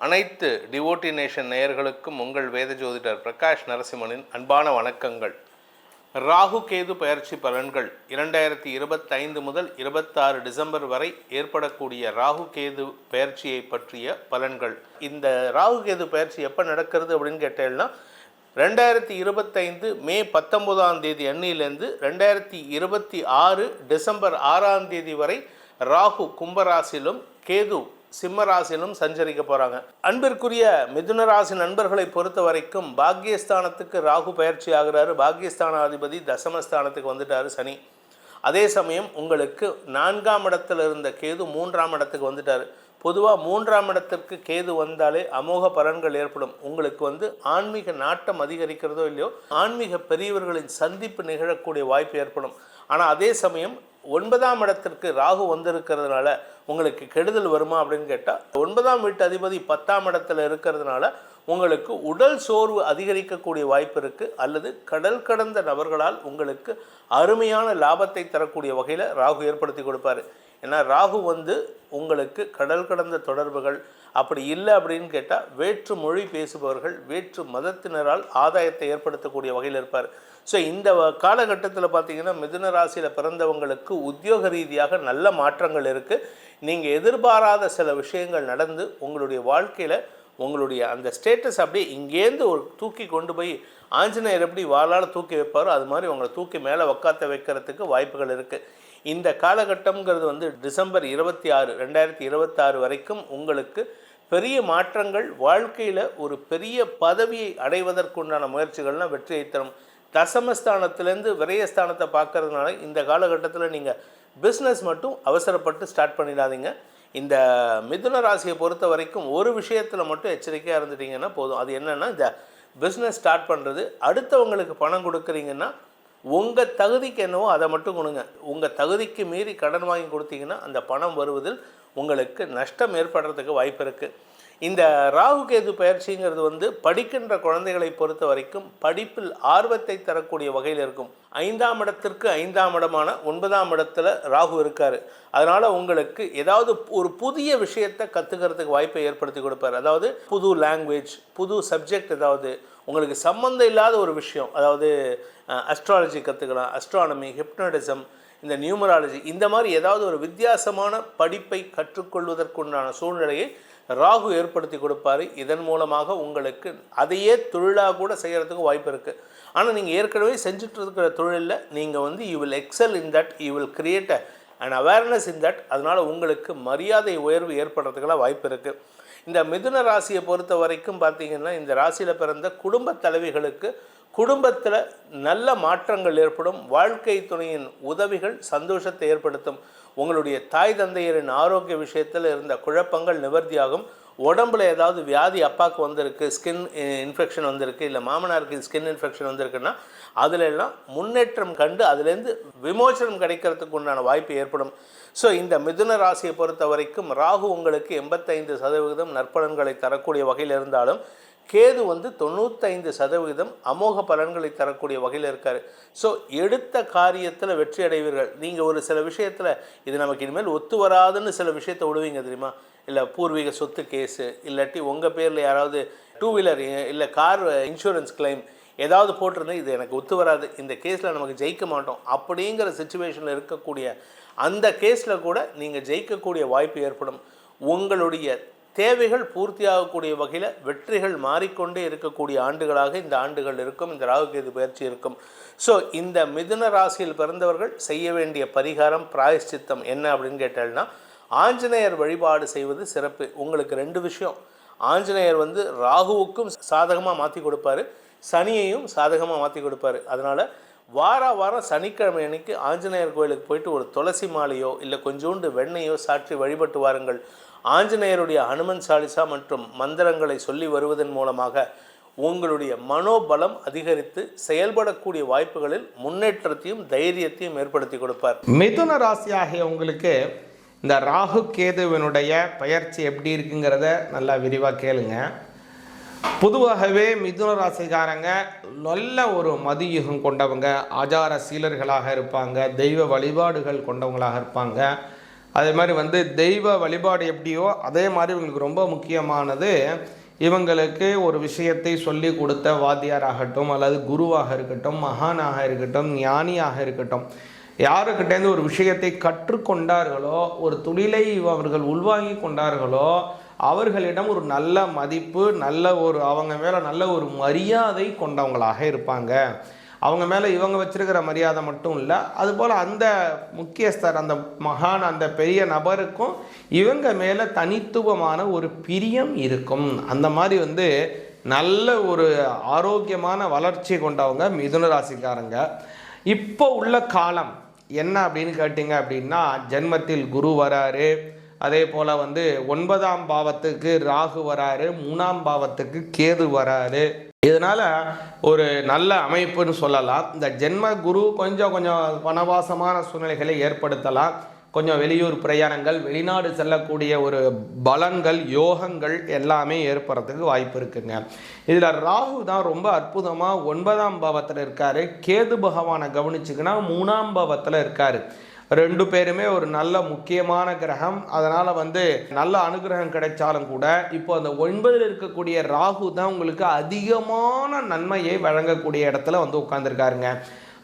அனைத்து devotee nation நேயர்களுக்கும் உங்கள் வேத ஜோதிடர் பிரகாஷ் நரசிம்மனின் அன்பான வணக்கங்கள். ராகு கேது பயிற்சி பலன்கள் இரண்டாயிரத்தி இருபத்தைந்து முதல் இருபத்தாறு டிசம்பர் வரை ஏற்படக்கூடிய ராகு கேது பயிற்சியை பற்றிய பலன்கள். இந்த ராகு கேது பயிற்சி எப்போ நடக்கிறது அப்படின்னு கேட்டேன்னா ரெண்டாயிரத்தி இருபத்தைந்து மே பத்தொம்போதாம் தேதி அன்னியிலேருந்து ரெண்டாயிரத்தி இருபத்தி ஆறு டிசம்பர் ஆறாம் தேதி வரை ராகு கும்பராசிலும் கேது சிம்ம ராசியிலும் சஞ்சரிக்க போகிறாங்க அன்பிற்குரிய மிதுன ராசி நண்பர்களை பொறுத்த வரைக்கும் பாக்கியஸ்தானத்துக்கு ராகு பயிற்சி ஆகிறாரு. பாக்கியஸ்தானாதிபதி தசமஸ்தானத்துக்கு வந்துட்டாரு சனி. அதே சமயம் உங்களுக்கு நான்காம் இடத்துல இருந்த கேது மூன்றாம் இடத்துக்கு வந்துட்டார். பொதுவாக மூன்றாம் இடத்திற்கு கேது வந்தாலே அமோக பலன்கள் ஏற்படும். உங்களுக்கு வந்து ஆன்மீக நாட்டம் அதிகரிக்கிறதோ இல்லையோ ஆன்மீக பெரியவர்களின் சந்திப்பு நிகழக்கூடிய வாய்ப்பு ஏற்படும். ஆனால் அதே சமயம் ஒன்பதாம் இடத்திற்கு ராகு வந்திருக்கிறதுனால உங்களுக்கு கெடுதல் வருமா அப்படின்னு கேட்டால் ஒன்பதாம் வீட்டு அதிபதி பத்தாம் இடத்துல இருக்கிறதுனால உங்களுக்கு உடல் சோர்வு அதிகரிக்கக்கூடிய வாய்ப்பு இருக்குது அல்லது கடல் கடந்த நபர்களால் உங்களுக்கு அருமையான லாபத்தை தரக்கூடிய வகையில் ராகு ஏற்படுத்தி கொடுப்பாரு. ஏன்னா ராகு வந்து உங்களுக்கு கடல் கடந்த தொடர்புகள் அப்படி இல்லை அப்படின்னு கேட்டால் வேற்று மொழி பேசுபவர்கள் வேற்று மதத்தினரால் ஆதாயத்தை ஏற்படுத்தக்கூடிய வகையில் இருப்பார். ஸோ இந்த காலகட்டத்தில் பார்த்தீங்கன்னா மிதுன ராசியில் பிறந்தவங்களுக்கு உத்தியோக ரீதியாக நல்ல மாற்றங்கள் இருக்குது நீங்கள் எதிர்பாராத சில விஷயங்கள் நடந்து உங்களுடைய வாழ்க்கையில் உங்களுடைய அந்த ஸ்டேட்டஸ் அப்படியே இங்கேருந்து ஒரு தூக்கி கொண்டு போய் ஆஞ்சநேயர் எப்படி வாளால் தூக்கி வைப்பாரோ அது மாதிரி உங்களை தூக்கி மேலே உக்காத்த வைக்கிறதுக்கு வாய்ப்புகள் இருக்குது இந்த காலகட்டம்ங்கிறது வந்து டிசம்பர் இருபத்தி ஆறு ரெண்டாயிரத்தி இருபத்தாறு வரைக்கும் உங்களுக்கு பெரிய மாற்றங்கள் வாழ்க்கையில் ஒரு பெரிய பதவியை அடைவதற்குண்டான முயற்சிகள்லாம் வெற்றியை தரும். தசமஸ்தானத்துலேருந்து விரயஸ்தானத்தை பார்க்கறதுனால இந்த காலகட்டத்தில் நீங்கள் பிஸ்னஸ் மட்டும் அவசரப்பட்டு ஸ்டார்ட் பண்ணிடாதீங்க. இந்த மிதுன ராசியை பொறுத்த வரைக்கும் ஒரு விஷயத்தில் மட்டும் எச்சரிக்கையாக இருந்துட்டீங்கன்னா போதும். அது என்னென்னா இந்த பிஸ்னஸ் ஸ்டார்ட் பண்ணுறது அடுத்தவங்களுக்கு பணம் கொடுக்குறீங்கன்னா உங்கள் தகுதிக்கு என்னவோ அதை மட்டும் கொடுங்க. உங்கள் தகுதிக்கு மீறி கடன் வாங்கி கொடுத்தீங்கன்னா அந்த பணம் வருவதில் உங்களுக்கு நஷ்டம் ஏற்படுறதுக்கு வாய்ப்பு இருக்குது இந்த ராகு கேது பயிற்சிங்கிறது வந்து படிக்கின்ற குழந்தைகளை பொறுத்த வரைக்கும் படிப்பில் ஆர்வத்தை தரக்கூடிய வகையில் இருக்கும். ஐந்தாம் இடத்திற்கு ஐந்தாம் இடமான ஒன்பதாம் இடத்துல ராகு இருக்கார். அதனால் உங்களுக்கு ஏதாவது ஒரு புதிய விஷயத்தை கற்றுக்கிறதுக்கு வாய்ப்பை ஏற்படுத்தி கொடுப்பார். அதாவது புது லாங்குவேஜ் புது சப்ஜெக்ட் ஏதாவது உங்களுக்கு சம்மந்தம் இல்லாத ஒரு விஷயம் அதாவது அஸ்ட்ராலஜி கற்றுக்கலாம் அஸ்ட்ரானமி ஹிப்னடிசம் இந்த நியூமராலஜி இந்த மாதிரி ஏதாவது ஒரு வித்தியாசமான படிப்பை கற்றுக்கொள்வதற்குண்டான சூழ்நிலையை ராகு ஏற்படுத்தி கொடுப்பாரு. இதன் மூலமாக உங்களுக்கு அதையே தொழிலாக கூட செய்கிறதுக்கு வாய்ப்பு இருக்குது ஆனால் நீங்கள் ஏற்கனவே செஞ்சுட்டு இருக்கிற தொழிலில் நீங்கள் வந்து you will excel in that you will create and awareness in that அதனால் உங்களுக்கு மரியாதை உயர்வு ஏற்படுறதுக்கெல்லாம் வாய்ப்பு இருக்குது இந்த மிதுன ராசியை பொறுத்த வரைக்கும் பார்த்தீங்கன்னா இந்த ராசியில் பிறந்த குடும்ப தலைவிகளுக்கு குடும்பத்தில் நல்ல மாற்றங்கள் ஏற்படும். வாழ்க்கை துணையின் உதவிகள் சந்தோஷத்தை ஏற்படுத்தும். உங்களுடைய தாய் தந்தையரின் ஆரோக்கிய விஷயத்தில் இருந்த குழப்பங்கள் நிவர்த்தியாகும். உடம்புல ஏதாவது வியாதி அப்பாவுக்கு வந்திருக்கு ஸ்கின் இன்ஃபெக்ஷன் வந்திருக்கு இல்லை மாமனாருக்கு ஸ்கின் இன்ஃபெக்ஷன் வந்திருக்குன்னா அதுல எல்லாம் முன்னேற்றம் கண்டு அதுலேருந்து விமோசனம் கிடைக்கிறதுக்கு உண்டான வாய்ப்பு ஏற்படும். ஸோ இந்த மிதுன ராசியை பொறுத்த வரைக்கும் ராகு உங்களுக்கு எண்பத்தைந்து சதவிகிதம் நற்பலன்களை தரக்கூடிய வகையில் இருந்தாலும் கேது வந்து தொண்ணூத்தைந்து சதவீதம் அமோக பலன்களை தரக்கூடிய வகையில் இருக்கார். ஸோ எடுத்த காரியத்தில் வெற்றி அடைவீர்கள். நீங்கள் ஒரு சில விஷயத்தில் இது நமக்கு இனிமேல் ஒத்து வராதுன்னு சில விஷயத்தை விடுவீங்க தெரியுமா? இல்லை பூர்வீக சொத்து கேஸு இல்லாட்டி உங்கள் பேரில் யாராவது டூ வீலர் இல்லை கார் இன்சூரன்ஸ் கிளைம் ஏதாவது போட்டிருந்தா இது எனக்கு ஒத்து வராது. இந்த கேஸில் நமக்கு ஜெயிக்க மாட்டோம். அப்படிங்கிற சுச்சுவேஷனில் இருக்கக்கூடிய அந்த கேஸில் கூட நீங்கள் ஜெயிக்கக்கூடிய வாய்ப்பு ஏற்படும். உங்களுடைய தேவைகள் பூர்த்தியாகக்கூடிய வகையில் வெற்றிகள் மாறிக்கொண்டே இருக்கக்கூடிய ஆண்டுகளாக இந்த ஆண்டுகள் இருக்கும் இந்த ராகுகேது பயிற்சி இருக்கும். ஸோ இந்த மிதுன ராசியில் பிறந்தவர்கள் செய்ய வேண்டிய பரிகாரம் பிராயஷ்சித்தம் என்ன அப்படின்னு கேட்டால்னா ஆஞ்சநேயர் வழிபாடு செய்வது சிறப்பு. உங்களுக்கு ரெண்டு விஷயம். ஆஞ்சநேயர் வந்து ராகுவுக்கும் சாதகமாக மாற்றி கொடுப்பாரு சனியையும் சாதகமாக மாற்றி கொடுப்பாரு. அதனால் வார வாரம் சனிக்கிழமை அன்னைக்கு ஆஞ்சநேயர் கோயிலுக்கு போயிட்டு ஒரு துளசி மாலையோ இல்லை கொஞ்சோண்டு வெண்ணையோ சாற்றி வழிபட்டு வாருங்கள். ஆஞ்சநேயருடைய அனுமன் சாலிசா மற்றும் மந்திரங்களை சொல்லி வருவதன் மூலமாக உங்களுடைய மனோபலம் அதிகரித்து செயல்படக்கூடிய வாய்ப்புகளில் முன்னேற்றத்தையும் தைரியத்தையும் ஏற்படுத்தி கொடுப்பார். மிதுன ராசியாகிய உங்களுக்கு இந்த ராகு கேதுவினுடைய பயிற்சி எப்படி இருக்குங்கிறத நல்லா விரிவாக கேளுங்க. பொதுவாகவே மிதுன ராசிக்காரங்க நல்ல ஒரு மதியுகம் கொண்டவங்க ஆச்சார சீலர்களாக இருப்பாங்க தெய்வ வழிபாடுகள் கொண்டவங்களாக இருப்பாங்க. அதே மாதிரி வந்து தெய்வ வழிபாடு எப்படியோ அதே மாதிரி இவங்களுக்கு ரொம்ப முக்கியமானது இவங்களுக்கு ஒரு விஷயத்தை சொல்லி கொடுத்த வாத்தியாராகட்டும் அல்லது குருவாக இருக்கட்டும் மகானாக இருக்கட்டும் ஞானியாக இருக்கட்டும் யாருக்கிட்டேருந்து ஒரு விஷயத்தை கற்றுக்கொண்டார்களோ ஒரு தொழிலை அவர்கள் உள்வாங்கி கொண்டார்களோ அவர்களிடம் ஒரு நல்ல மதிப்பு நல்ல ஒரு அவங்க மேலே நல்ல ஒரு மரியாதை கொண்டவங்களாக இருப்பாங்க. அவங்க மேலே இவங்க வச்சுருக்கிற மரியாதை மட்டும் இல்லை. அதுபோல் அந்த முக்கியஸ்தர் அந்த மகான் அந்த பெரிய நபருக்கும் இவங்க மேலே தனித்துவமான ஒரு பிரியம் இருக்கும். அந்த மாதிரி வந்து நல்ல ஒரு ஆரோக்கியமான வளர்ச்சி கொண்டவங்க மிதுன ராசிக்காரங்க. இப்போ உள்ள காலம் என்ன அப்படின்னு கேட்டிங்க அப்படின்னா ஜென்மத்தில் குரு வராரு. அதே போல் வந்து ஒன்பதாம் பாவத்துக்கு ராகு வராரு மூணாம் பாவத்துக்கு கேது வராரு. இதனால் ஒரு நல்ல அமைப்புன்னு சொல்லலாம். இந்த ஜென்ம குரு கொஞ்சம் கொஞ்சம் வனவாசமான சூழ்நிலைகளை ஏற்படுத்தலாம். கொஞ்சம் வெளியூர் பிரயாணங்கள் வெளிநாடு செல்லக்கூடிய ஒரு பலன்கள் யோகங்கள் எல்லாமே ஏற்படுறதுக்கு வாய்ப்பு இருக்குங்க. இதில் ராகு தான் ரொம்ப அற்புதமாக ஒன்பதாம் பாவத்தில் இருக்கார். கேது பகவானை கவனிச்சுக்கினா மூணாம் பாவத்தில் இருக்கார். ரெண்டு பேருமே ஒரு நல்ல முக்கியமான கிரகம். அதனால் வந்து நல்ல அனுகிரகம் கிடைச்சாலும் கூட இப்போ அந்த ஒன்பதில் இருக்கக்கூடிய ராகு தான் உங்களுக்கு அதிகமான நன்மையை வழங்கக்கூடிய இடத்துல வந்து உட்காந்துருக்காருங்க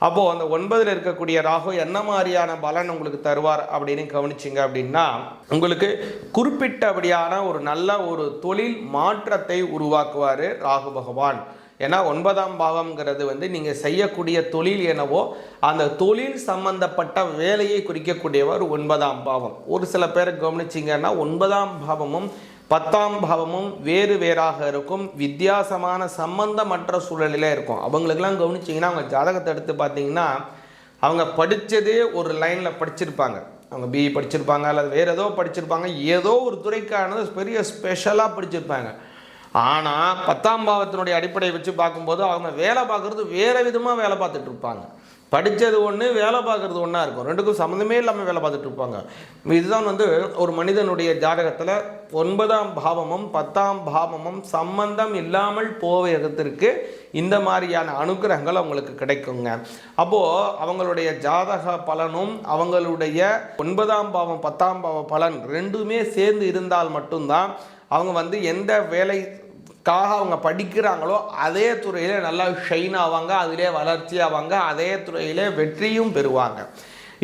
அப்போது அந்த ஒன்பதில் இருக்கக்கூடிய ராகு என்ன மாதிரியான பலன் உங்களுக்கு தருவார் அப்படின்னு கவனிச்சிங்க அப்படின்னா உங்களுக்கு குறிப்பிட்டபடியான ஒரு நல்ல ஒரு தொழில் மாற்றத்தை உருவாக்குவார் ராகு பகவான். ஏன்னா ஒன்பதாம் பாவம்ங்கிறது வந்து நீங்கள் செய்யக்கூடிய தொழில் என்னவோ அந்த தொழில் சம்பந்தப்பட்ட வேலையை குறிக்கக்கூடியவர் ஒன்பதாம் பாவம் ஒரு சில பேரை கவனிச்சிங்கன்னா ஒன்பதாம் பாவமும் பத்தாம் பாவமும் வேறு வேறாக இருக்கும். வித்தியாசமான சம்பந்தமற்ற சூழலில் இருக்கும். அவங்களுக்கெல்லாம் கவனிச்சிங்கன்னா அவங்க ஜாதகத்தை எடுத்து பார்த்தீங்கன்னா அவங்க படித்ததே ஒரு லைனில் படிச்சிருப்பாங்க. அவங்க பிஇ படிச்சிருப்பாங்க அல்லது வேறு ஏதோ படிச்சிருப்பாங்க. ஏதோ ஒரு துறைக்கானது பெரிய ஸ்பெஷலாக படிச்சிருப்பாங்க. ஆனால் பத்தாம் பாவத்தினுடைய அடிப்படையை வச்சு பார்க்கும்போது அவங்க வேலை பார்க்குறது வேறு விதமாக வேலை பார்த்துட்டு இருப்பாங்க. படித்தது ஒன்று வேலை பார்க்குறது ஒன்றா இருக்கும். ரெண்டுக்கும் சம்மந்தமே இல்லாமல் வேலை பார்த்துட்டு இருப்பாங்க. இதுதான் வந்து ஒரு மனிதனுடைய ஜாதகத்தில் ஒன்பதாம் பாவமும் பத்தாம் பாவமும் சம்பந்தம் இல்லாமல் போவதற்கு இந்த மாதிரியான அனுகிரகங்கள் அவங்களுக்கு கிடைக்குங்க. அப்போது அவங்களுடைய ஜாதக பலனும் அவங்களுடைய ஒன்பதாம் பாவம் பத்தாம் பாவ பலன் ரெண்டுமே சேர்ந்து இருந்தால் மட்டும்தான் அவங்க வந்து எந்த வேலைக்காக அவங்க படிக்கிறாங்களோ அதே துறையில் நல்லா ஷைன் ஆவாங்க அதிலே வளர்ச்சி ஆவாங்க அதே துறையிலே வெற்றியும் பெறுவாங்க.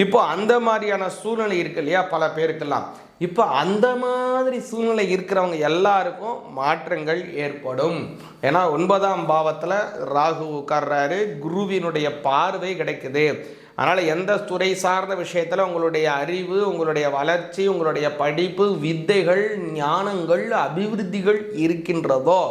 இப்போ அந்த மாதிரியான சூழ்நிலை இருக்கு இல்லையா பல பேருக்கெல்லாம். இப்போ அந்த மாதிரி சூழ்நிலை இருக்கிறவங்க எல்லாருக்கும் மாற்றங்கள் ஏற்படும். ஏன்னா ஒன்பதாம் பாவத்தில் ராகு உட்கார்றாரு குருவினுடைய பார்வை கிடைக்குது. அதனால் எந்த துறை சார்ந்த விஷயத்தில் உங்களுடைய அறிவு உங்களுடைய வளர்ச்சி உங்களுடைய படிப்பு வித்தைகள் ஞானங்கள் அபிவிருத்திகள் இருக்கின்றதோ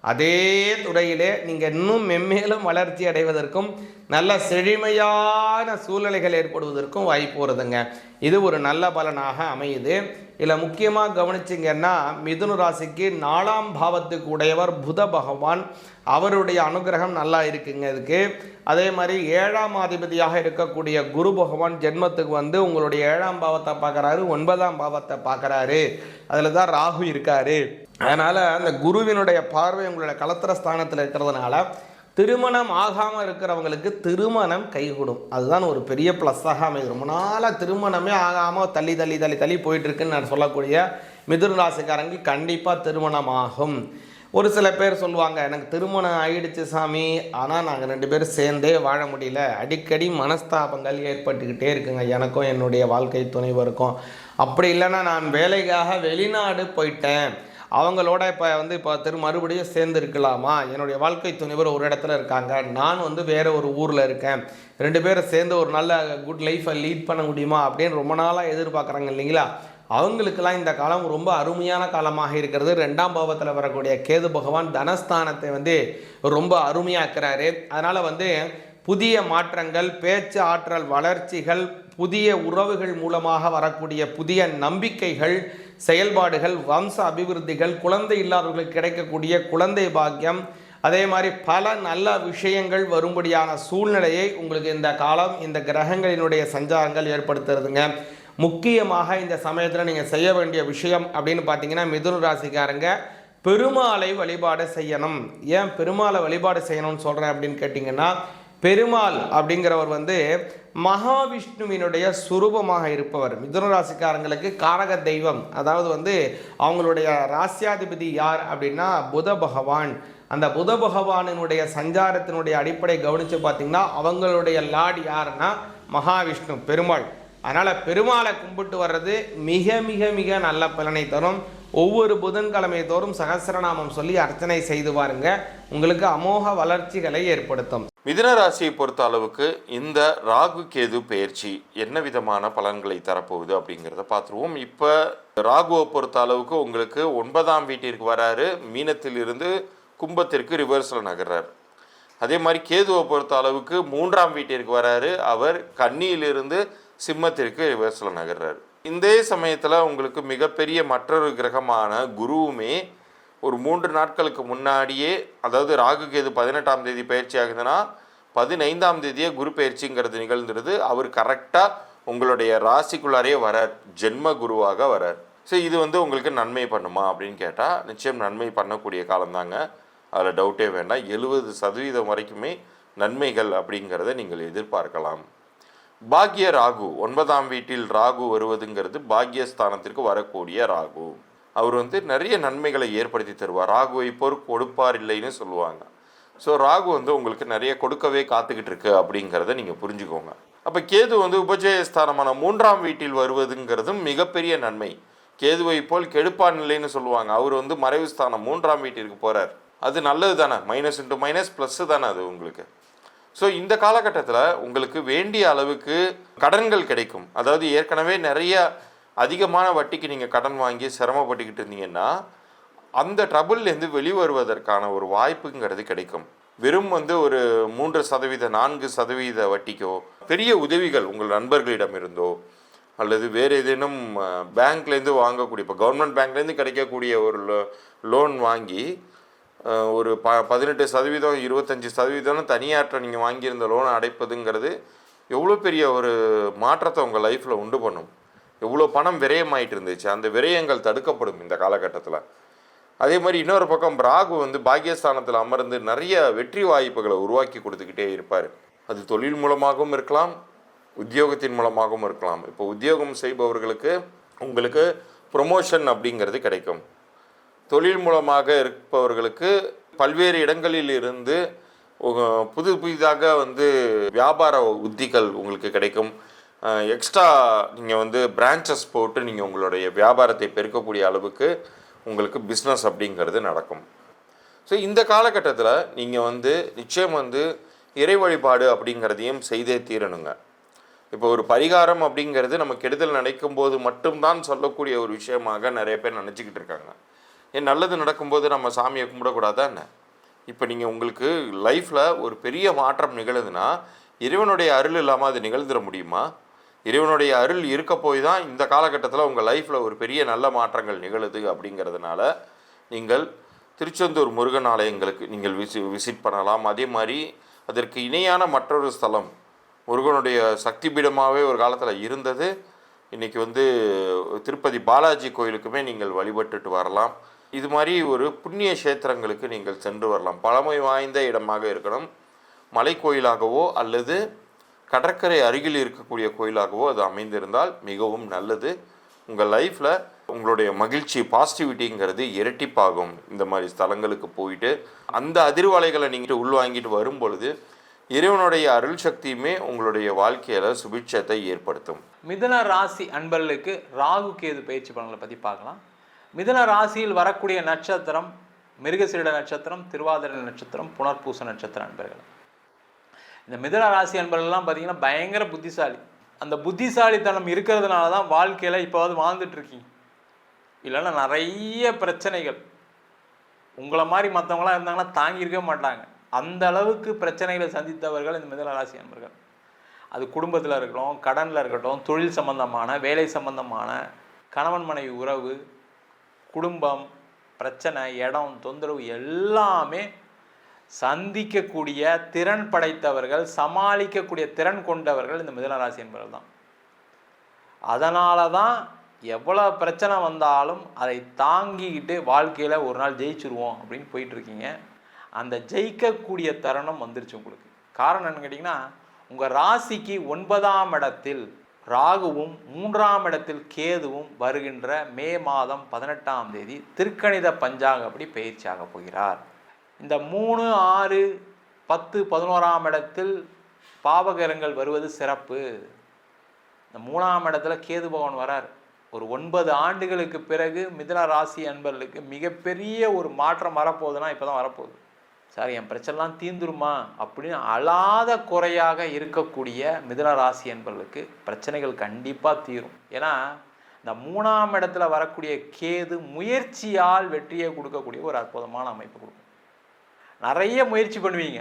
அதே துறையிலே நீங்கள் இன்னும் மென்மேலும் வளர்ச்சி அடைவதற்கும் நல்ல செழுமையான சூழ்நிலைகள் ஏற்படுவதற்கும் வாய்ப்பு வருதுங்க. இது ஒரு நல்ல பலனாக அமையுது. இதில் முக்கியமாக கவனிச்சிங்கன்னா மிதுன ராசிக்கு நாலாம் பாவத்துக்கு உடையவர் புத பகவான். அவருடைய அனுகிரகம் நல்லா இருக்குங்க இதுக்கு. அதே மாதிரி ஏழாம் அதிபதியாக இருக்கக்கூடிய குரு பகவான் ஜென்மத்துக்கு வந்து உங்களுடைய ஏழாம் பாவத்தை பார்க்குறாரு ஒன்பதாம் பாவத்தை பார்க்குறாரு. அதில் தான் ராகு இருக்காரு. அதனால் அந்த குருவினுடைய பார்வை உங்களுடைய கலத்திர ஸ்தானத்தில் இருக்கிறதுனால திருமணம் ஆகாமல் இருக்கிறவங்களுக்கு திருமணம் கைகூடும். அதுதான் ஒரு பெரிய ப்ளஸ்ஸாக அமைது ரொம்ப நாளாக திருமணமே ஆகாமல் தள்ளி தள்ளி தள்ளி தள்ளி போயிட்டுருக்குன்னு நான் சொல்லக்கூடிய மிதுன ராசிக்காரங்க கண்டிப்பாக திருமணம் ஆகும். ஒரு சில பேர் சொல்லுவாங்க எனக்கு திருமணம் ஆயிடுச்சு சாமி. ஆனால் நாங்கள் ரெண்டு பேரும் சேர்ந்தே வாழ முடியல. அடிக்கடி மனஸ்தாபங்கள் ஏற்பட்டுக்கிட்டே இருக்குங்க. எனக்கும் என்னுடைய வாழ்க்கை துணைவருக்கும். அப்படி இல்லைன்னா நான் வேலைக்காக வெளிநாடு போயிட்டேன். அவங்களோட இப்போ வந்து இப்போ திரு மறுபடியும் சேர்ந்துருக்கலாமா? என்னுடைய வாழ்க்கை துணிவர் ஒரு இடத்துல இருக்காங்க. நான் வந்து வேறு ஒரு ஊரில் இருக்கேன். ரெண்டு பேரும் சேர்ந்து ஒரு நல்ல குட் லைஃப்பை லீட் பண்ண முடியுமா? அப்படின்னு ரொம்ப நாளாக எதிர்பார்க்குறாங்க இல்லைங்களா? அவங்களுக்கெல்லாம் இந்த காலம் ரொம்ப அருமையான காலமாக இருக்கிறது. ரெண்டாம் பாவத்தில் வரக்கூடிய கேது பகவான் தனஸ்தானத்தை வந்து ரொம்ப அருமையாக்குறாரு. அதனால் வந்து புதிய மாற்றங்கள் பேச்சு ஆற்றல் வளர்ச்சிகள் புதிய உறவுகள் மூலமாக வரக்கூடிய புதிய நம்பிக்கைகள் செயல்பாடுகள் வம்ச அபிவிருத்திகள் குழந்தை இல்லாதவர்களுக்கு கிடைக்கக்கூடிய குழந்தை பாக்கியம். அதே மாதிரி பல நல்ல விஷயங்கள் வரும்படியான சூழ்நிலையை உங்களுக்கு இந்த காலம் இந்த கிரகங்களினுடைய சஞ்சாரங்கள் ஏற்படுத்துறதுங்க. முக்கியமாக இந்த சமயத்தில் நீங்கள் செய்ய வேண்டிய விஷயம் அப்படின்னு பார்த்தீங்கன்னா மிதுன ராசிக்காரங்க பெருமாளை வழிபாடு செய்யணும். ஏன் பெருமாளை வழிபாடு செய்யணும்னு சொல்கிறேன் அப்படின்னு கேட்டிங்கன்னா பெருமாள் அப்படிங்கிறவர் வந்து மகாவிஷ்ணுவினுடைய சுரூபமாக இருப்பவர். மிதுன ராசிக்காரங்களுக்கு காரக தெய்வம். அதாவது வந்து அவங்களுடைய ராசியாதிபதி யார் அப்படின்னா புத பகவான். அந்த புத பகவானினுடைய சஞ்சாரத்தினுடைய அடிப்படை கவனித்து பார்த்தீங்கன்னா அவங்களுடைய லார்டு யாருன்னா மகாவிஷ்ணு பெருமாள். அதனால் பெருமாளை கும்பிட்டு வர்றது மிக மிக மிக நல்ல பலனை தரும். ஒவ்வொரு புதன்கிழமை தோறும் சகசிரநாமம் சொல்லி அர்ச்சனை செய்து பாருங்க உங்களுக்கு அமோக வளர்ச்சிகளை ஏற்படுத்தும். மிதுன ராசியை பொறுத்த அளவுக்கு இந்த ராகு கேது பயிற்சி என்ன விதமான பலன்களை தரப்போகுது அப்படிங்கிறத பார்த்துருவோம். இப்போ ராகுவை பொறுத்த அளவுக்கு உங்களுக்கு ஒன்பதாம் வீட்டிற்கு வராரு. மீனத்திலிருந்து கும்பத்திற்கு ரிவர்ஸில் நகர்றார். அதே மாதிரி கேதுவை பொறுத்த அளவுக்கு மூன்றாம் வீட்டிற்கு வராரு. அவர் கன்னியிலிருந்து சிம்மத்திற்கு ரிவர்ஸில் நகர்றார். இந்த சமயத்தில் உங்களுக்கு மிகப்பெரிய மற்றொரு கிரகமான குருவுமே ஒரு மூன்று நாட்களுக்கு முன்னாடியே அதாவது ராகு கேது பதினெட்டாம் தேதி பயிற்சி ஆகுதுன்னா பதினைந்தாம் தேதியே குரு பயிற்சிங்கிறது நிகழ்ந்துருது அவர் கரெக்டாக உங்களுடைய ராசிக்குள்ளாரே வரார். ஜென்ம குருவாக வரார். ஸோ இது வந்து உங்களுக்கு நன்மை பண்ணுமா அப்படின்னு கேட்டால் நிச்சயம் நன்மை பண்ணக்கூடிய காலம்தாங்க அதில் டவுட்டே வேண்டாம். எழுபது சதவீதம் வரைக்குமே நன்மைகள் அப்படிங்கிறத நீங்கள் எதிர்பார்க்கலாம். பாக்ய ராகு ஒன்பதாம் வீட்டில் ராகு வருவதுங்கிறது பாக்யஸ்தானத்திற்கு வரக்கூடிய ராகு. அவர் வந்து நிறைய நன்மைகளை ஏற்படுத்தி தருவார். ராகுவை போர் கொடுப்பார் இல்லைன்னு சொல்லுவாங்க. ஸோ ராகு வந்து உங்களுக்கு நிறைய கொடுக்கவே காத்துக்கிட்டு இருக்கு அப்படிங்கிறத நீங்கள் புரிஞ்சுக்கோங்க. அப்போ கேது வந்து உபஜயஸ்தானமான மூன்றாம் வீட்டில் வருவதுங்கிறதும் மிகப்பெரிய நன்மை. கேதுவை போல் கெடுப்பான் இல்லைன்னு சொல்லுவாங்க. அவர் வந்து மறைவு ஸ்தானம் மூன்றாம் வீட்டிற்கு போகிறார் அது நல்லது தானே? மைனஸ் இன்ட்டு மைனஸ் ப்ளஸ்ஸு தானே அது உங்களுக்கு? ஸோ இந்த காலகட்டத்தில் உங்களுக்கு வேண்டிய அளவுக்கு கடன்கள் கிடைக்கும். அதாவது ஏற்கனவே நிறைய அதிகமான வட்டிக்கு நீங்கள் கடன் வாங்கி சிரமப்பட்டுக்கிட்டு இருந்தீங்கன்னா அந்த ட்ரபுள்லேருந்து வெளிவருவதற்கான ஒரு வாய்ப்புங்கிறது கிடைக்கும். வெறும் வந்து ஒரு மூன்று சதவீத நான்கு சதவீத வட்டிக்கோ பெரிய உதவிகள் உங்கள் நண்பர்களிடம் இருந்தோ அல்லது வேறு ஏதேனும் பேங்க்லேருந்து வாங்கக்கூடிய இப்போ கவர்மெண்ட் பேங்க்லேருந்து கிடைக்கக்கூடிய ஒரு லோன் வாங்கி ஒரு ப பதினெட்டு சதவீதம் இருபத்தஞ்சி சதவீதம் தனியாற்ற நீங்கள் வாங்கியிருந்த லோனை அடைப்பதுங்கிறது எவ்வளோ பெரிய ஒரு மாற்றத்தை உங்கள் லைஃப்பில் உண்டு பண்ணும். எவ்வளோ பணம் விரயமாயிட்டு இருந்துச்சு அந்த விரயங்கள் தடுக்கப்படும் இந்த காலகட்டத்தில். அதே மாதிரி இன்னொரு பக்கம் ராகு வந்து பாக்கியஸ்தானத்தில் அமர்ந்து நிறைய வெற்றி வாய்ப்புகளை உருவாக்கி கொடுத்துக்கிட்டே இருப்பார். அது தொழில் மூலமாகவும் இருக்கலாம் உத்தியோகத்தின் மூலமாகவும் இருக்கலாம். இப்போ உத்தியோகம் செய்பவர்களுக்கு உங்களுக்கு ப்ரொமோஷன் அப்படிங்கிறது கிடைக்கும். தொழில் மூலமாக இருப்பவர்களுக்கு பல்வேறு இடங்களில் இருந்து புது புதிதாக வந்து வியாபார உத்திகள் உங்களுக்கு கிடைக்கும். எக்ஸ்ட்ரா நீங்கள் வந்து பிரான்ச்சஸ் போட்டு நீங்கள் உங்களுடைய வியாபாரத்தை பெருக்கக்கூடிய அளவுக்கு உங்களுக்கு பிஸ்னஸ் அப்படிங்கிறது நடக்கும். ஸோ இந்த காலகட்டத்தில் நீங்கள் வந்து நிச்சயம் வந்து இறை வழிபாடு அப்படிங்கிறதையும் செய்தே தீரணுங்க. இப்போ ஒரு பரிகாரம் அப்படிங்கிறது நம்ம கெடுதல் நினைக்கும் போது மட்டும்தான் சொல்லக்கூடிய ஒரு விஷயமாக நிறைய பேர் நினச்சிக்கிட்டு இருக்காங்க. ஏன் நல்லது நடக்கும்போது நம்ம சாமியை கும்பிடக்கூடாதா என்ன? இப்போ நீங்கள் உங்களுக்கு லைஃப்பில் ஒரு பெரிய மாற்றம் நிகழுதுன்னா இறைவனுடைய அருள் இல்லாமல் அது நிகழ்ந்துட முடியுமா? இறைவனுடைய அருள் இருக்க போய் தான் இந்த காலகட்டத்தில் உங்கள் லைஃப்பில் ஒரு பெரிய நல்ல மாற்றங்கள் நிகழுது அப்படிங்கிறதுனால நீங்கள் திருச்செந்தூர் முருகன் ஆலயங்களுக்கு நீங்கள் விசி விசிட் பண்ணலாம். அதே மாதிரி அதற்கு இணையான மற்றொரு ஸ்தலம் முருகனுடைய சக்தி பீடமாகவே ஒரு காலத்தில் இருந்தது. இன்றைக்கி வந்து திருப்பதி பாலாஜி கோயிலுக்குமே நீங்கள் வழிபட்டுட்டு வரலாம். இது மாதிரி ஒரு புண்ணிய கஷேத்திரங்களுக்கு நீங்கள் சென்று வரலாம். பழமை வாய்ந்த இடமாக இருக்கணும். மலை கோயிலாகவோ அல்லது கடற்கரை அருகில் இருக்கக்கூடிய கோயிலாகவோ அது அமைந்திருந்தால் மிகவும் நல்லது. உங்கள் லைஃப்பில் உங்களுடைய மகிழ்ச்சி பாசிட்டிவிட்டிங்கிறது இரட்டிப்பாகும். இந்த மாதிரி ஸ்தலங்களுக்கு போயிட்டு அந்த அதிர்வலைகளை நீங்கள் உள்வாங்கிட்டு வரும் பொழுது இறைவனுடைய அருள் சக்தியுமே உங்களுடைய வாழ்க்கையில் சுபிட்சத்தை ஏற்படுத்தும். மிதுன ராசி அன்பர்களுக்கு ராகு கேது பயிற்சி பலன்களை பற்றி பார்க்கலாம். மிதன ராசியில் வரக்கூடிய நட்சத்திரம் மிருகசீட நட்சத்திரம் திருவாதிரை நட்சத்திரம் புனர்பூச நட்சத்திரம் அன்பர்கள். இந்த மிதுன ராசி அன்பர்கள்லாம் பார்த்தீங்கன்னா பயங்கர புத்திசாலி. அந்த புத்திசாலித்தனம் இருக்கிறதுனால தான் வாழ்க்கையில் இப்போவாது வாழ்ந்துட்டுருக்கீங்க. இல்லைன்னா நிறைய பிரச்சனைகள். உங்களை மாதிரி மற்றவங்களாம் இருந்தாங்கன்னா தாங்கியிருக்கவே மாட்டாங்க. அந்த அளவுக்கு பிரச்சனைகளை சந்தித்தவர்கள் இந்த மிதுன ராசி அன்பர்கள். அது குடும்பத்தில் இருக்கட்டும் கடனில் இருக்கட்டும் தொழில் சம்பந்தமான வேலை சம்பந்தமான கணவன் மனைவி உறவு குடும்பம் பிரச்சனை இடம் தொந்தரவு எல்லாமே சந்திக்கக்கூடிய திறன் படைத்தவர்கள் சமாளிக்கக்கூடிய திறன் கொண்டவர்கள் இந்த மிதுன ராசி என்பவர்கள் தான் அதனால தான் எவ்வளோ பிரச்சனை வந்தாலும் அதை தாங்கிக்கிட்டு வாழ்க்கையில் ஒரு நாள் ஜெயிச்சிருவோம் அப்படின்னு போயிட்டுருக்கீங்க. அந்த ஜெயிக்கக்கூடிய தருணம் வந்துருச்சு உங்களுக்கு. காரணம் என்னன்னு கேட்டிங்கன்னா உங்கள் ராசிக்கு ஒன்பதாம் இடத்தில் ராகுவும் மூன்றாம் இடத்தில் கேதுவும் வருகின்ற மே மாதம் பதினெட்டாம் தேதி திருக்கணித பஞ்சாங்கப்படி பயிற்சியாக போகிறார். இந்த மூணு ஆறு பத்து பதினோராம் இடத்தில் பாவகரங்கள் வருவது சிறப்பு. இந்த மூணாம் இடத்துல கேது பகவான் வரார். ஒரு ஒன்பது ஆண்டுகளுக்கு பிறகு மிதுன ராசி அன்பர்களுக்கு மிகப்பெரிய ஒரு மாற்றம் வரப்போகுதுன்னா இப்போ தான் வரப்போகுது. சார் என் பிரச்சனைலாம் தீந்துருமா அப்படின்னு அழாத குறையாக இருக்கக்கூடிய மிதுன ராசி அன்பர்களுக்கு பிரச்சனைகள் கண்டிப்பாக தீரும். ஏன்னா இந்த மூணாம் இடத்துல வரக்கூடிய கேது முயற்சியால் வெற்றியை கொடுக்கக்கூடிய ஒரு அற்புதமான அமைப்பு கொடுக்கும். நிறைய முயற்சி பண்ணுவீங்க.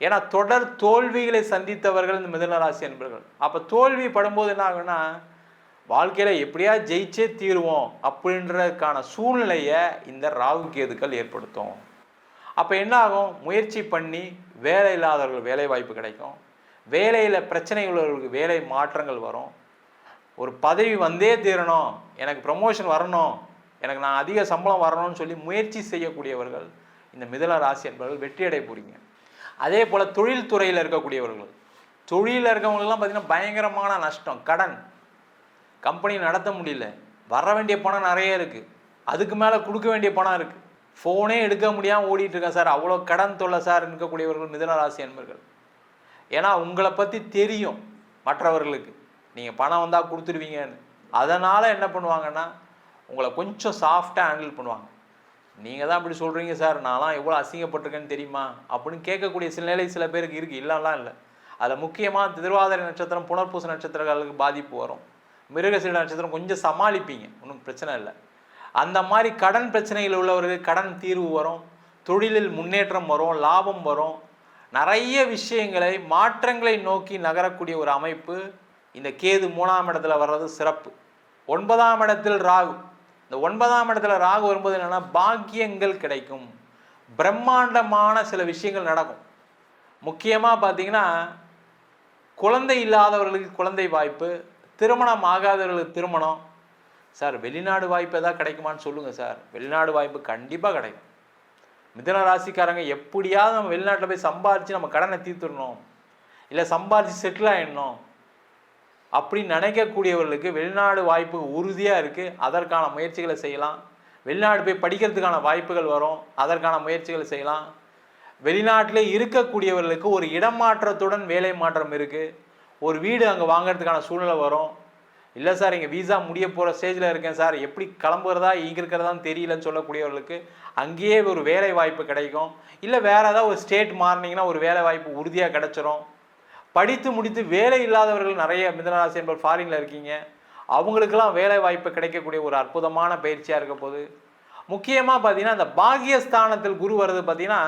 ஏன்னா தொடர் தோல்விகளை சந்தித்தவர்கள் இந்த மிதனராசி என்பர்கள் அப்போ தோல்வி படும்போது என்ன ஆகுன்னா வாழ்க்கையில் எப்படியா ஜெயிச்சே தீருவோம் அப்படின்றதுக்கான சூழ்நிலையை இந்த ராகு கேதுக்கள் ஏற்படுத்தும். அப்போ என்ன ஆகும்? முயற்சி பண்ணி வேலை இல்லாதவர்கள் வேலை வாய்ப்பு கிடைக்கும். வேலையில் பிரச்சனை உள்ளவர்களுக்கு வேலை மாற்றங்கள் வரும். ஒரு பதவி வந்தே தீரணும். எனக்கு ப்ரமோஷன் வரணும். எனக்கு நான் அதிக சம்பளம் வரணும்னு சொல்லி முயற்சி செய்யக்கூடியவர்கள் இந்த மிதன ராசி என்பவர்கள் வெற்றி அடைய போறீங்க. அதே போல் தொழில் துறையில் இருக்கக்கூடியவர்கள். தொழிலில் இருக்கவங்களெல்லாம் பார்த்தீங்கன்னா பயங்கரமான நஷ்டம் கடன். கம்பெனி நடத்த முடியல. வர வேண்டிய பணம் நிறைய இருக்குது அதுக்கு மேலே கொடுக்க வேண்டிய பணம் இருக்குது ஃபோனே எடுக்க முடியாமல் ஓடிட்டுருக்கேன் சார்? அவ்வளோ கடன் தொல்லை சார் இருக்கக்கூடியவர்கள் மிதுன ராசி அன்பர்கள். ஏன்னா உங்களை பற்றி தெரியும் மற்றவர்களுக்கு. நீங்கள் பணம் வந்தால் கொடுத்துருவீங்கன்னு. அதனால் என்ன பண்ணுவாங்கன்னா உங்களை கொஞ்சம் சாஃப்டாக ஹேண்டில் பண்ணுவாங்க. நீங்கள் தான் இப்படி சொல்கிறீங்க சார். நான்லாம் எவ்வளோ அசிங்கப்பட்டிருக்கேன்னு தெரியுமா? அப்படின்னு கேட்கக்கூடிய சில நிலை சில பேருக்கு இருக்குது இல்லைலாம் இல்லை. அதில் முக்கியமாக திருவாதிரை நட்சத்திரம் புனர்பூச நட்சத்திரங்களுக்கு பாதிப்பு வரும். மிருகசீட நட்சத்திரம் கொஞ்சம் சமாளிப்பீங்க. ஒன்றும் பிரச்சனை இல்லை. அந்த மாதிரி கடன் பிரச்சனைகள் உள்ளவர்களுக்கு கடன் தீர்வு வரும். தொழிலில் முன்னேற்றம் வரும். லாபம் வரும். நிறைய விஷயங்களை மாற்றங்களை நோக்கி நகரக்கூடிய ஒரு அமைப்பு இந்த கேது மூணாம் இடத்துல வர்றது சிறப்பு. ஒன்பதாம் இடத்தில் ராகு. இந்த ஒன்பதாம் இடத்துல ராகு வரும்போது என்னென்னா பாக்கியங்கள் கிடைக்கும். பிரம்மாண்டமான சில விஷயங்கள் நடக்கும். முக்கியமாக பார்த்தீங்கன்னா குழந்தை இல்லாதவர்களுக்கு குழந்தை வாய்ப்பு திருமணம் ஆகாதவர்களுக்கு திருமணம். சார் வெளிநாடு வாய்ப்பு எதாவது கிடைக்குமான்னு சொல்லுங்கள் சார். வெளிநாடு வாய்ப்பு கண்டிப்பாக கிடைக்கும். மிதன ராசிக்காரங்க எப்படியாவது நம்ம வெளிநாட்டில் போய் சம்பாரித்து நம்ம கடனை தீர்த்துடணும். இல்லை சம்பாரித்து செட்டில் ஆகிடணும் அப்படின்னு நினைக்கக்கூடியவர்களுக்கு வெளிநாடு வாய்ப்பு உறுதியாக இருக்குது அதற்கான முயற்சிகளை செய்யலாம். வெளிநாடு போய் படிக்கிறதுக்கான வாய்ப்புகள் வரும். அதற்கான முயற்சிகளை செய்யலாம். வெளிநாட்டிலே இருக்கக்கூடியவர்களுக்கு ஒரு இடமாற்றத்துடன் வேலை மாற்றம் இருக்குது ஒரு வீடு அங்கே வாங்கிறதுக்கான சூழ்நிலை வரும். இல்லை சார் இங்கே விசா முடிய போகிற ஸ்டேஜில் இருக்கேன் சார். எப்படி கிளம்புறதா இங்கே இருக்கிறதான்னு தெரியலன்னு சொல்லக்கூடியவர்களுக்கு அங்கேயே ஒரு வேலை வாய்ப்பு கிடைக்கும். இல்லை வேறு ஏதாவது ஒரு ஸ்டேட் மாறினீங்கன்னா ஒரு வேலை வாய்ப்பு உறுதியாக கிடச்சிரும். படித்து முடித்து வேலை இல்லாதவர்கள் நிறைய மிதனராசி என்பவர் ஃபாரினில் இருக்கீங்க. அவங்களுக்கெல்லாம் வேலை வாய்ப்பு கிடைக்கக்கூடிய ஒரு அற்புதமான பயிற்சியாக இருக்க போது முக்கியமாக பார்த்தீங்கன்னா அந்த பாகியஸ்தானத்தில் குரு வர்றது பார்த்தீங்கன்னா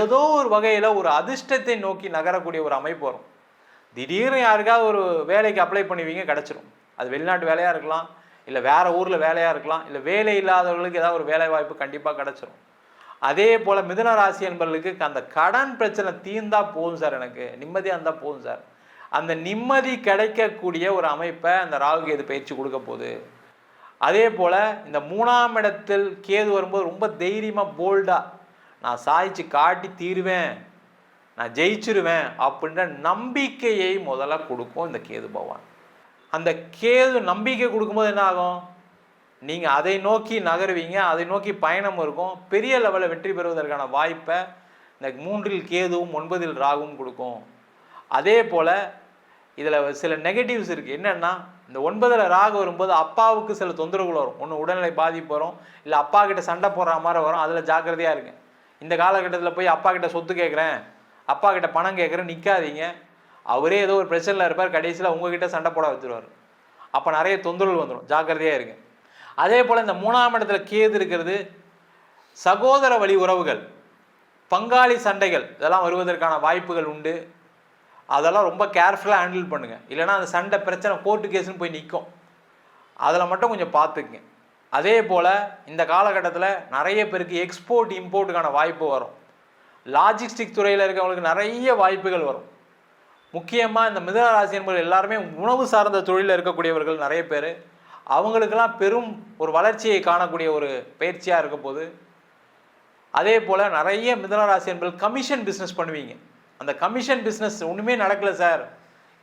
ஏதோ ஒரு வகையில் ஒரு அதிர்ஷ்டத்தை நோக்கி நகரக்கூடிய ஒரு அமைப்பு வரும். திடீர்னு யாருக்காவது ஒரு வேலைக்கு அப்ளை பண்ணுவீங்க கிடச்சிரும். அது வெளிநாட்டு வேலையாக இருக்கலாம் இல்லை வேறு ஊரில் வேலையாக இருக்கலாம் இல்லை வேலை இல்லாதவர்களுக்கு ஏதாவது ஒரு வேலை வாய்ப்பு கண்டிப்பாக கிடச்சிரும். அதே போல் மிதுன ராசி என்பவர்களுக்கு அந்த கடன் பிரச்சனை தீர்ந்தா போதும் சார் எனக்கு. நிம்மதியாக இருந்தால் போதும் சார். அந்த நிம்மதி கிடைக்கக்கூடிய ஒரு அமைப்பை அந்த ராகு கேது பயிற்சி கொடுக்க போகுது. அதே போல் இந்த மூணாம் இடத்தில் கேது வரும்போது ரொம்ப தைரியமாக போல்டாக நான் சாய்ச்சி காட்டி தீருவேன் நான் ஜெயிச்சிருவேன் அப்படின்ற நம்பிக்கையை முதல்ல கொடுக்கும் இந்த கேது பகவான். அந்த கேது நம்பிக்கை கொடுக்கும்போது என்ன ஆகும்? நீங்கள் அதை நோக்கி நகருவீங்க அதை நோக்கி பயணம் இருக்கும். பெரிய லெவலில் வெற்றி பெறுவதற்கான வாய்ப்பை இந்த மூன்றில் கேதுவும் ஒன்பதில் ராகவும் கொடுக்கும். அதே போல் இதில் சில நெகட்டிவ்ஸ் இருக்குது என்னென்னா இந்த ஒன்பதில் ராகு வரும்போது அப்பாவுக்கு சில தொந்தரவுகள் வரும். ஒன்று உடல்நிலை பாதிப்பு வரும் இல்லை அப்பா கிட்ட சண்டை போடுற மாதிரி வரும். அதில் ஜாக்கிரதையாக இருங்க. இந்த காலகட்டத்தில் போய் அப்பா கிட்ட சொத்து கேட்குறேன் அப்பா கிட்ட பணம் கேட்குறேன் நிற்காதீங்க அவரே ஏதோ ஒரு பிரச்சனையில் இருப்பார். கடைசியில் உங்ககிட்ட சண்டை போட வச்சுருவார். அப்போ நிறைய தொந்தரவுகள் வந்துடும் ஜாக்கிரதையாக இருங்க. அதே போல் இந்த மூணாம் இடத்துல கேது இருக்கிறது சகோதர வழி உறவுகள் பங்காளி சண்டைகள் இதெல்லாம் வருவதற்கான வாய்ப்புகள் உண்டு. அதெல்லாம் ரொம்ப கேர்ஃபுல்லாக ஹேண்டில் பண்ணுங்கள் இல்லைன்னா அந்த சண்டை பிரச்சனை கோர்ட்டு கேஸ்னு போய் நிற்கும் அதில் மட்டும் கொஞ்சம் பார்த்துக்குங்க. அதே போல் இந்த காலகட்டத்தில் நிறைய பேருக்கு எக்ஸ்போர்ட் இம்போர்ட்டுக்கான வாய்ப்பு வரும். லாஜிஸ்டிக் துறையில் இருக்கவங்களுக்கு நிறைய வாய்ப்புகள் வரும். முக்கியமாக இந்த மிதன ராசி என்பவர்கள் எல்லாருமே உணவு சார்ந்த தொழிலில் இருக்கக்கூடியவர்கள் நிறைய பேர். அவங்களுக்கெல்லாம் பெரும் ஒரு வளர்ச்சியை காணக்கூடிய ஒரு பயிற்சியாக இருக்க போது அதே போல் நிறைய மிதனராசி என்பது கமிஷன் பிஸ்னஸ் பண்ணுவீங்க. அந்த கமிஷன் பிஸ்னஸ் ஒன்றுமே நடக்கலை சார்.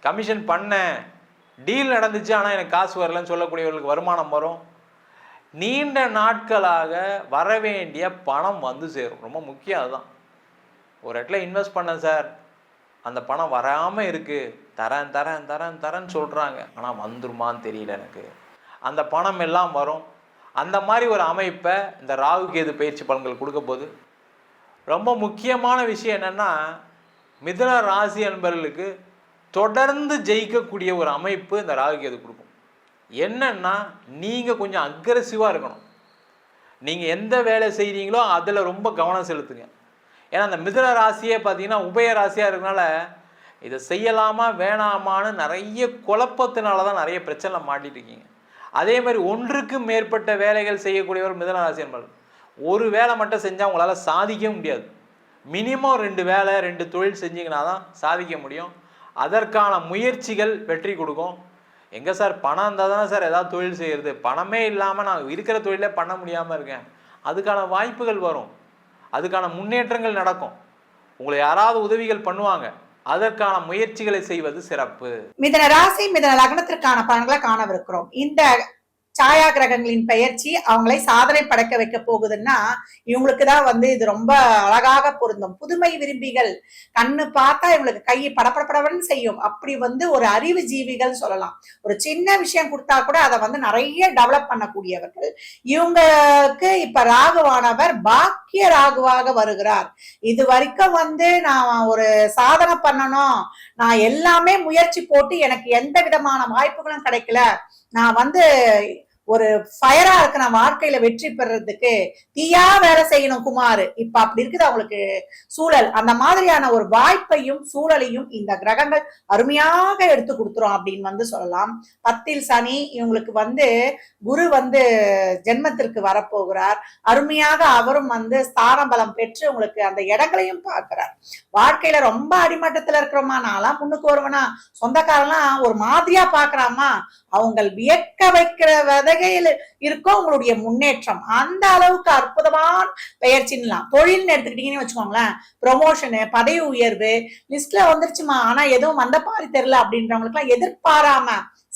கமிஷன் பண்ணேன் டீல் நடந்துச்சு ஆனால் எனக்கு காசு வரலன்னு சொல்லக்கூடியவர்களுக்கு வருமானம் வரும். நீண்ட நாட்களாக வர வேண்டிய பணம் வந்து சேரும். ரொம்ப முக்கியம் அதுதான். ஒரு இடத்துல இன்வெஸ்ட் பண்ணேன் சார். அந்த பணம் வராமல் இருக்குது தரேன் தரேன் தரேன் தரேன்னு சொல்கிறாங்க ஆனால் வந்துருமான்னு தெரியல எனக்கு. அந்த பணம் எல்லாம் வரும். அந்த மாதிரி ஒரு அமைப்பை இந்த ராகு கேது பயிற்சி பலன்கள் கொடுக்க போது ரொம்ப முக்கியமான விஷயம் என்னென்னா மிதுன ராசி என்பவர்களுக்கு தொடர்ந்து ஜெயிக்கக்கூடிய ஒரு அமைப்பு இந்த ராகு கேது கொடுக்கும். என்னென்னா நீங்கள் கொஞ்சம் அக்ரஸிவாக இருக்கணும். நீங்கள் எந்த வேலை செய்கிறீங்களோ அதில் ரொம்ப கவனம் செலுத்துங்க. ஏன்னா அந்த மிதுன ராசியே பார்த்தீங்கன்னா உபய ராசியாக இருக்கனால இதை செய்யலாமா வேணாமான்னு நிறைய குழப்பத்தினால தான் நிறைய பிரச்சனை மாட்டிட்டு இருக்கீங்க. அதே மாதிரி ஒன்றுக்கு மேற்பட்ட வேலைகள் செய்யக்கூடியவர் மிதுன ராசி ஒரு வேலை மட்டும் செஞ்சால் உங்களால் சாதிக்க முடியாது. மினிமம் ரெண்டு வேலை ரெண்டு தொழில் செஞ்சிங்கன்னா தான் சாதிக்க முடியும். அதற்கான முயற்சிகள் வெற்றி கொடுக்கும். எங்கே சார் பணம் இருந்தால் தானே சார் ஏதாவது தொழில் செய்கிறது பணமே இல்லாமல் நான் இருக்கிற தொழிலே பண்ண முடியாமல் இருக்கேன். அதுக்கான வாய்ப்புகள் வரும். அதுக்கான முன்னேற்றங்கள் நடக்கும். உங்களை யாராவது உதவிகள் பண்ணுவாங்க. அதற்கான முயற்சிகளை செய்வது சிறப்பு. மிதன ராசி மிதன லக்னத்திற்கான பலன்களை காணவிருக்கிறோம். இந்த சாயா கிரகங்களின் பெயர்ச்சி அவங்களை சாதனை படைக்க வைக்க போகுதுன்னா இவங்களுக்கு தான் வந்து இது ரொம்ப அழகாக பொருந்தும். புதுமை விரும்பிகள் கண்ணு பார்த்தா இவங்களுக்கு கை படப்படப்படவன் செய்யும். அப்படி வந்து ஒரு அறிவு ஜீவிகள் சொல்லலாம். ஒரு சின்ன விஷயம் கொடுத்தா கூட அதை வந்து நிறைய டெவலப் பண்ணக்கூடியவர்கள். இவங்களுக்கு இப்ப ராகுவானவர் பாக்கிய ராகுவாக வருகிறார். இது வரைக்கும் வந்து நான் ஒரு சாதனை பண்ணணும். நான் எல்லாமே முயற்சி போட்டு எனக்கு எந்த விதமான வாய்ப்புகளும் கிடைக்கல. நான் வந்து ஒரு ஃபயரா இருக்கு நான் வாழ்க்கையில வெற்றி பெறதுக்கு தீயா வேலை செய்யணும் குமார். இப்ப அப்படி இருக்குது அவங்களுக்கு சூழல். அந்த மாதிரியான ஒரு வாய்ப்பையும் சூழலையும் இந்த கிரகங்கள் அருமையாக எடுத்து கொடுத்துரும் அப்படின்னு வந்து சொல்லலாம். பத்தில் சனி இவங்களுக்கு வந்து குரு வந்து ஜென்மத்திற்கு வரப்போகிறார். அருமையாக அவரும் வந்து ஸ்தான பலம் பெற்று உங்களுக்கு அந்த இடங்களையும் பார்க்கிறார். வாழ்க்கையில ரொம்ப அடிமட்டத்துல இருக்கிறோமா நான்லாம் முன்னுக்கு வருவனா சொந்தக்காரெல்லாம் ஒரு மாதிரியா பாக்குறாமா அவங்க வியக்க வைக்கிற வகையில் இருக்கோ உங்களுடைய முன்னேற்றம். அந்த அளவுக்கு அற்புதமான பெயர்ச்சின்லாம் தொழில்னு எடுத்துக்கிட்டீங்கன்னு வச்சுக்கோங்களேன். ப்ரொமோஷனு பதவி உயர்வு லிஸ்ட்ல வந்துருச்சுமா? ஆனா எதுவும் வந்த பாரி தெரியல அப்படின்றவங்களுக்கு எல்லாம் எதிர்பாராம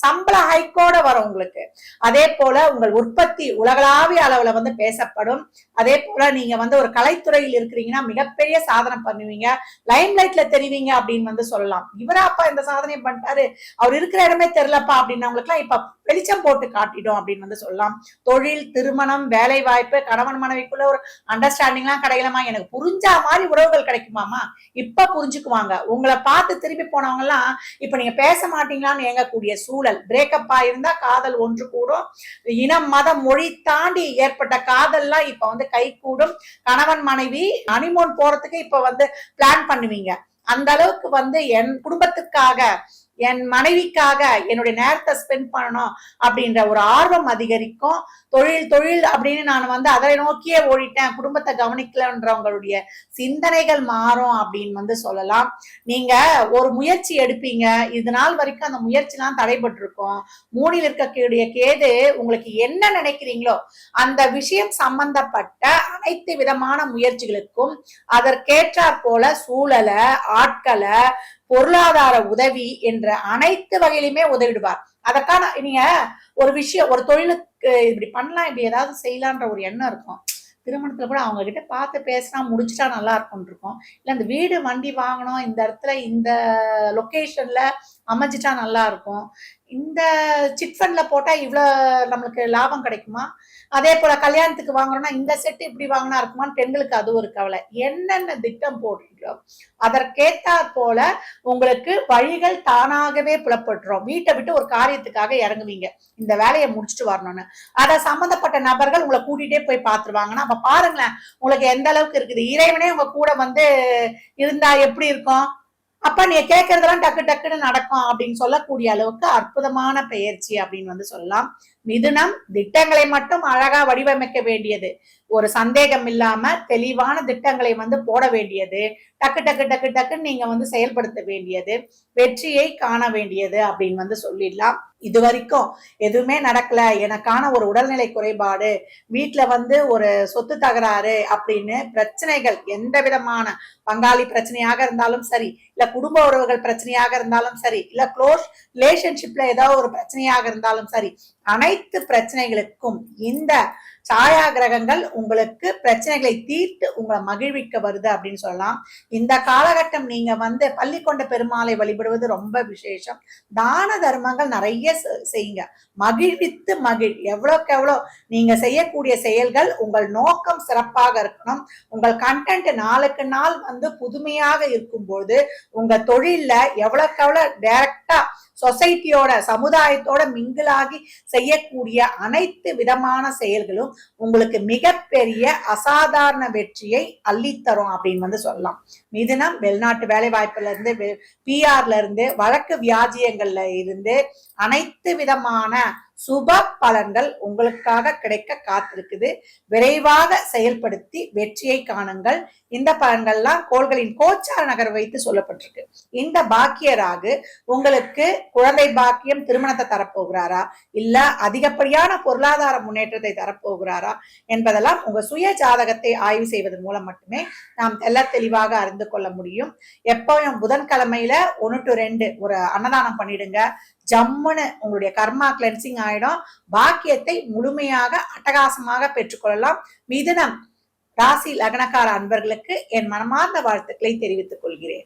சம்பள ஹைக்கோட வரும் உங்களுக்கு. அதே போல உங்கள் உற்பத்தி உலகளாவிய அளவுல வந்து பேசப்படும். அதே போல நீங்க வந்து ஒரு கலைத்துறையில் இருக்கிறீங்கன்னா மிகப்பெரிய சாதனை பண்ணுவீங்க. லைம் லைட்ல தெரிவிங்க அப்படின்னு வந்து சொல்லலாம். இவரா அப்பா இந்த சாதனையை பண்ணிட்டாரு. அவர் இருக்கிற இடமே தெரியலப்பா அப்படின்னவங்களுக்கு எல்லாம் இப்ப வெளிச்சம் போட்டு காட்டிடும் அப்படின்னு வந்து சொல்லலாம். தொழில் திருமணம் வேலை வாய்ப்பு கணவன் மனைவிக்குள்ள ஒரு அண்டர்ஸ்டாண்டிங்லாம் கிடைக்கலமா எனக்கு புரிஞ்சா மாதிரி உறவுகள் கிடைக்குமாமா இப்ப புரிஞ்சுக்குவாங்க. உங்களை பார்த்து திரும்பி போனவங்க எல்லாம் இப்ப நீங்க பேச மாட்டீங்களான்னு ஏங்கக்கூடிய சூழல் பிரேக்கப் ஆயிருந்தா காதல் ஒன்று கூடும். இனம் மதம் மொழி தாண்டி ஏற்பட்ட காதல்லாம் இப்ப வந்து கை கூடும். கணவன் மனைவி ஹனிமூன் போறதுக்கு இப்ப வந்து பிளான் பண்ணுவீங்க. அந்த அளவுக்கு வந்து என் குடும்பத்துக்காக என் மனைவிக்காக என்னுடைய நேரத்தை ஸ்பெண்ட் பண்ணணும் அப்படின்ற ஒரு ஆர்வம் அதிகரிக்கும். தொழில் தொழில் அப்படின்னு நான் வந்து அதை நோக்கியே ஓடிட்டேன். குடும்பத்தை கவனிக்கலன்றவங்களுடைய சிந்தனைகள் மாறும் அப்படின்னு வந்து சொல்லலாம். நீங்க ஒரு முயற்சி எடுப்பீங்க. இது நாள் வரைக்கும் அந்த முயற்சிலாம் தடைபட்டிருக்கும். மூணில் இருக்கக்கூடிய கேது உங்களுக்கு என்ன நினைக்கிறீங்களோ அந்த விஷயம் சம்பந்தப்பட்ட அனைத்து விதமான முயற்சிகளுக்கும் அதற்கேற்றாற் போல சூழலை ஆட்களை பொருளாதார உதவி என்ற அனைத்து வகையிலுமே உதவிடுவார். அதற்கான நீங்க ஒரு விஷயம் ஒரு தொழிலுக்கு இப்படி பண்ணலாம் இப்படி ஏதாவது செய்யலான்ற ஒரு எண்ணம் இருக்கும். திருமணத்துல கூட அவங்க கிட்ட பார்த்து பேசினா முடிச்சிட்டா நல்லா இருக்கும்னு இருக்கும். இல்ல இந்த வீடு வண்டி வாங்கணும் இந்த இடத்துல இந்த லொக்கேஷன்ல அமைஞ்சிட்டா நல்லா இருக்கும். இந்த சிட் ஃபண்ட்ல போட்டா இவ்வளோ நம்மளுக்கு லாபம் கிடைக்குமா? அதே போல கல்யாணத்துக்கு வாங்குறோம்னா இந்த செட்டு இப்படி வாங்கினா இருக்குமான்னு பெண்களுக்கு அது ஒரு கவலை. என்னென்ன திட்டம் போடுறோம்? அதற்கேத்தா போல உங்களுக்கு வழிகள் தானாகவே புலப்பட்டுரும் வீட்டை விட்டு ஒரு காரியத்துக்காக இறங்குவீங்க. இந்த வேலையை முடிச்சுட்டு வரணும்னு. அதை சம்மந்தப்பட்ட நபர்கள் உங்களை கூட்டிகிட்டே போய் பார்த்துருவாங்கன்னா அப்போ பாருங்களேன் உங்களுக்கு எந்த அளவுக்கு இருக்குது? இறைவனே உங்க கூட வந்து இருந்தா எப்படி இருக்கும்? அப்ப நீ கேட்கறதெல்லாம் டக்கு டக்குன்னு நடக்கும் அப்படின்னு சொல்லக்கூடிய அளவுக்கு அற்புதமான பெயர்ச்சி அப்படின்னு வந்து சொல்லலாம். மிதுனம் திட்டங்களை மட்டும் அழகா வடிவமைக்க வேண்டியது. ஒரு சந்தேகம் இல்லாம தெளிவான திட்டங்களை வந்து போட வேண்டியது. டக்கு டக்கு டக்கு டக்குன்னு நீங்க வந்து செயல்படுத்த வேண்டியது. வெற்றியை காண வேண்டியது அப்படின்னு வந்து சொல்லிடலாம். இது வரைக்கும் எதுவுமே நடக்கல. எனக்கான ஒரு உடல்நிலை குறைபாடு வீட்ல வந்து ஒரு சொத்து தகராறு அப்படின்னு பிரச்சனைகள் எந்த விதமான பங்காளி பிரச்சனையாக இருந்தாலும் சரி இல்ல குடும்ப உறவுகள் பிரச்சனையாக இருந்தாலும் சரி இல்ல க்ளோஸ் ரிலேஷன்ஷிப்ல ஏதாவது ஒரு பிரச்சனையாக இருந்தாலும் சரி அனைத்து பிரச்சனைகளுக்கும் இந்த சாயா கிரகங்கள் உங்களுக்கு பிரச்சனைகளை தீர்த்து உங்களை மகிழ்விக்க வருது அப்படின்னு சொல்லலாம். இந்த காலகட்டம் நீங்க வந்து பள்ளிக்கொண்ட பெருமாளை வழிபடுவது ரொம்ப விசேஷம். தான தர்மங்கள் நிறைய செ- செய்யுங்க. மகிழ்வித்து மகிழ் எவ்வளோக்கு எவ்வளோ நீங்க செய்யக்கூடிய செயல்கள் உங்கள் நோக்கம் சிறப்பாக இருக்கணும். உங்கள் கண்டென்ட் நாளுக்கு நாள் வந்து புதுமையாக இருக்கும்போது உங்க தொழில்ல எவ்வளோக்கு எவ்வளோ டைரக்டா சொசைட்டியோட சமுதாயத்தோட மிங்கிளாகி செய்யக்கூடிய அனைத்து விதமான செயல்களும் உங்களுக்கு மிகப்பெரிய அசாதாரண வெற்றியை அள்ளித்தரும் அப்படின்னு வந்து சொல்லலாம். மிதுனம் வெளிநாட்டு வேலை வாய்ப்புல இருந்து பிஆர்ல இருந்து வழக்கு வியாஜியங்கள்ல இருந்து அனைத்து விதமான சுப பலன்கள் உங்களுக்காக கிடைக்க காத்திருக்குது. விரைவாக செயல்படுத்தி வெற்றியை காணுங்கள். இந்த பலன்கள்லாம் கோள்களின் கோச்சார நகர் வைத்து சொல்லப்பட்டிருக்கு. இந்த பாக்கிய ராகு உங்களுக்கு குழந்தை பாக்கியம் திருமணத்தை தரப்போகிறாரா? இல்ல அதிகப்படியான பொருளாதார முன்னேற்றத்தை தரப்போகிறாரா? என்பதெல்லாம் உங்க சுய ஜாதகத்தை ஆய்வு செய்வதன் மூலம் மட்டுமே நாம் தெல்ல தெளிவாக அறிந்து கொள்ள முடியும். எப்பவும் புதன்கிழமையில ஒன்று டு ரெண்டு ஒரு அன்னதானம் பண்ணிடுங்க. ஜம்முன்னு உங்களுடைய கர்மா கிளென்சிங் ஆயிடும். பாக்கியத்தை முழுமையாக அட்டகாசமாக பெற்றுக்கொள்ளலாம். மிதனம் ராசி லக்னக்கார அன்பர்களுக்கு என் மனமார்ந்த வாழ்த்துக்களை தெரிவித்துக் கொள்கிறேன்.